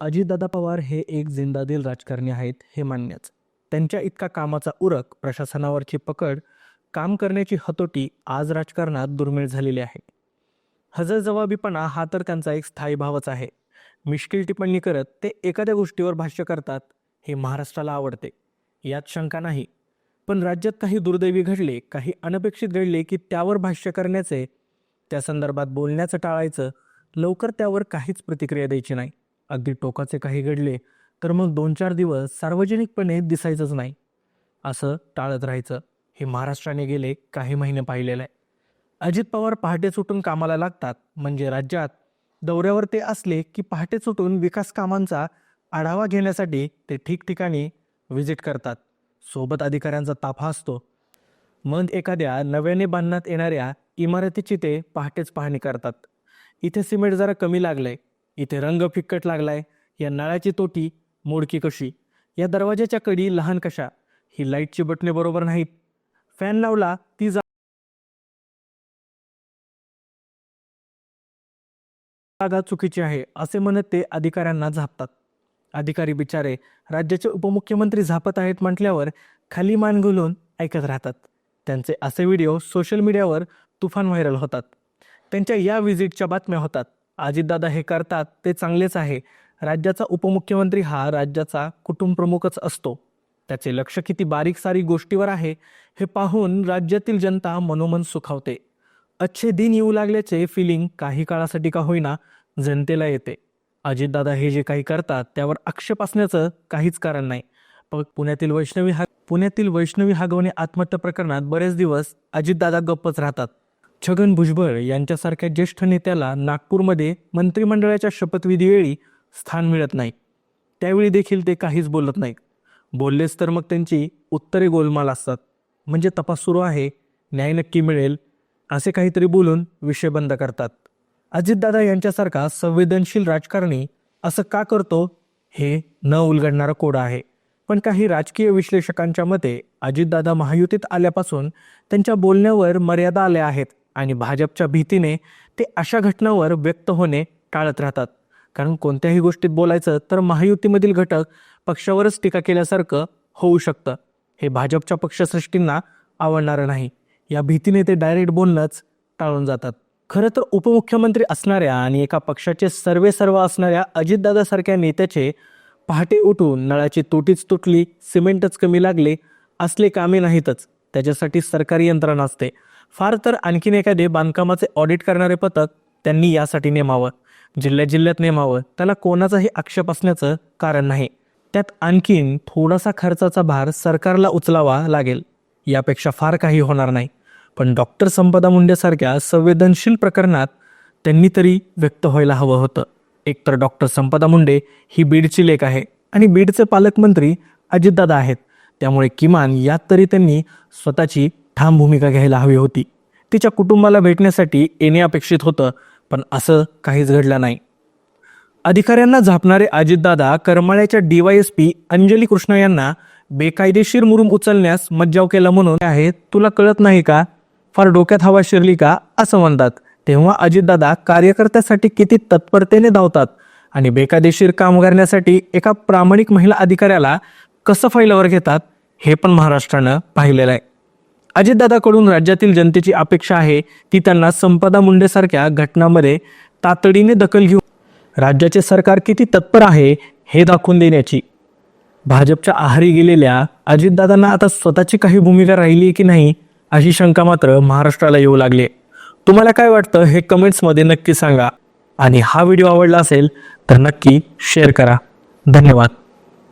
अजितदादा पवार हे एक जिंदादिल राजकारणी आहेत हे मान्यच. त्यांच्या इतका कामाचा उरक प्रशासनावरची पकड काम करण्याची हतोटी आज राजकारणात दुर्मिळ झालेली आहे. हजरजबाबीपणा हा तर त्यांचा एक स्थायी भावच आहे. मिश्किल टिप्पणी करत ते एखाद्या गोष्टीवर भाष्य करतात हे महाराष्ट्राला आवडते. यात शंका नाही. पण राज्यात काही दुर्दैवी घडले काही अनपेक्षित घडले की त्यावर भाष्य करण्याचे त्या संदर्भात बोलण्याचं टाळायचं लवकर त्यावर काहीच प्रतिक्रिया द्यायची नाही. अगदी टोकाचे काही घडले तर मग दोन चार दिवस सार्वजनिकपणे दिसायचंच नाही. असं टाळत राहायचं. हे महाराष्ट्राने गेले काही महिने पाहिलेलं आहे अजित पवार पहाटे सुटून कामाला लागतात म्हणजे राज्यात. दौऱ्यावर ते असले की पहाटे सुटून विकास कामांचा आढावा घेण्यासाठी ते ठिकठिकाणी व्हिजिट करतात. सोबत अधिकाऱ्यांचा ताफा असतो. मग एखाद्या नव्याने बांधण्यात येणाऱ्या इमारतीची ते पहाटेच पाहणी करतात. इथे सिमेंट जरा कमी लागलंय. इथे रंग फिक्कट लागलाय. या नळाची तोटी मोडकी कशी? या दरवाजाच्या कडी लहान कशा? ही लाईटची बटणे बरोबर नाहीत. फॅन लावला ती जा- जागा चुकीची आहे असे म्हणत ते अधिकाऱ्यांना झापतात. अधिकारी बिचारे राज्याचे उपमुख्यमंत्री झापत आहेत म्हटल्यावर खाली मान घुलून ऐकत राहतात. त्यांचे असे व्हिडिओ सोशल मीडियावर तुफान व्हायरल होतात. त्यांच्या या व्हिजिटच्या बातम्या होतात. अजितदादा हे करतात ते चांगलेच आहे. राज्याचा उपमुख्यमंत्री हा राज्याचा कुटुंबप्रमुखच असतो. त्याचे लक्ष किती बारीक सारी गोष्टीवर आहे हे पाहून राज्यातील जनता मनोमन सुखावते. अच्छे दिन येऊ लागल्याचे फिलिंग काही काळासाठी का होईना जनतेला येते. अजितदादा हे जे काही करतात त्यावर आक्षेप असण्याचं काहीच कारण नाही. पण पुण्यातील वैष्णवी हा पुण्यातील वैष्णवी हागवणे आत्महत्या प्रकरणात बरेच दिवस अजितदादा गप्पच राहतात. छगन भुजबळ यांच्यासारख्या ज्येष्ठ नेत्याला नागपूरमध्ये मंत्रिमंडळाच्या शपथविधीवेळी स्थान मिळत नाही. त्यावेळी देखील ते काहीच बोलत नाहीत. बोललेच तर मग त्यांची उत्तरे गोलमाल असतात. म्हणजे तपास सुरू आहे. न्याय नक्की मिळेल असे काहीतरी बोलून विषय बंद करतात. अजितदादा यांच्यासारखा संवेदनशील राजकारणी असं का करतो हे न उलगडणारा कोडा आहे. पण काही राजकीय विश्लेषकांच्या मते अजितदादा महायुतीत आल्यापासून त्यांच्या बोलण्यावर मर्यादा आल्या आहेत. आणि भाजपच्या भीतीने ते अशा घटनांवर व्यक्त होणे टाळत राहतात. कारण कोणत्याही गोष्टीत बोलायचं तर महायुतीमधील घटक पक्षावरच टीका केल्यासारखं होऊ शकतं. हे भाजपच्या पक्षश्रेष्ठींना आवडणारं नाही. या भीतीने ते डायरेक्ट बोलणंच टाळून जातात. खरं तर उपमुख्यमंत्री असणाऱ्या आणि एका पक्षाचे सर्वे सर्व असणाऱ्या अजितदादासारख्या नेत्याचे पहाटे उठून नळाची तोटीच तुटली सिमेंटच कमी लागले असले कामे नाहीतच. त्याच्यासाठी सरकारी यंत्रणा असते. फार तर आणखीन एखादे बांधकामाचे ऑडिट करणारे पथक त्यांनी यासाठी नेमावं. जिल्ह्या जिल्ह्यात नेमावं. त्याला कोणाचाही आक्षेप असण्याचं कारण नाही. त्यात आणखीन थोडासा खर्चाचा भार सरकारला उचलावा लागेल. यापेक्षा फार काही होणार नाही. पण डॉक्टर संपदा मुंडेसारख्या संवेदनशील प्रकरणात त्यांनी तरी व्यक्त व्हायला हवं होतं. एकतर डॉक्टर संपदा मुंडे ही बीडची लेख आहे आणि बीडचे पालकमंत्री अजितदादा आहेत. त्यामुळे किमान यात तरी त्यांनी स्वतःची ठाम भूमिका घ्यायला हवी होती. तिच्या कुटुंबाला भेटण्यासाठी येणे अपेक्षित होतं पण असं काहीच घडलं नाही. अधिकाऱ्यांना झापणारे अजितदादा करमाळ्याच्या डीवायएसपी अंजली कृष्ण यांना बेकायदेशीर मुरुम उचलण्यास मज्जाव केला म्हणून आहे तुला कळत नाही का? फार डोक्यात हवा शिरली का? असं म्हणतात. तेव्हा अजितदादा कार्यकर्त्यासाठी किती तत्परतेने धावतात आणि बेकायदेशीर काम करण्यासाठी एका प्रामाणिक महिला अधिकाऱ्याला कसं फाईलवर घेतात हे पण महाराष्ट्रानं पाहिलेलं आहे. अजितदादाकडून राज्यातील जनतेची अपेक्षा आहे ती त्यांना संपदा मुंडेसारख्या घटनांमध्ये तातडीने दखल घेऊन राज्याचे सरकार किती तत्पर आहे हे दाखवून देण्याची. भाजपच्या आहारी गेलेल्या अजितदादांना आता स्वतःची काही भूमिका राहिली की नाही अशी शंका मात्र महाराष्ट्राला येऊ लागली. तुम्हाला काय वाटतं हे कमेंट्समध्ये नक्की सांगा. आणि हा व्हिडिओ आवडला असेल तर नक्की शेअर करा. धन्यवाद.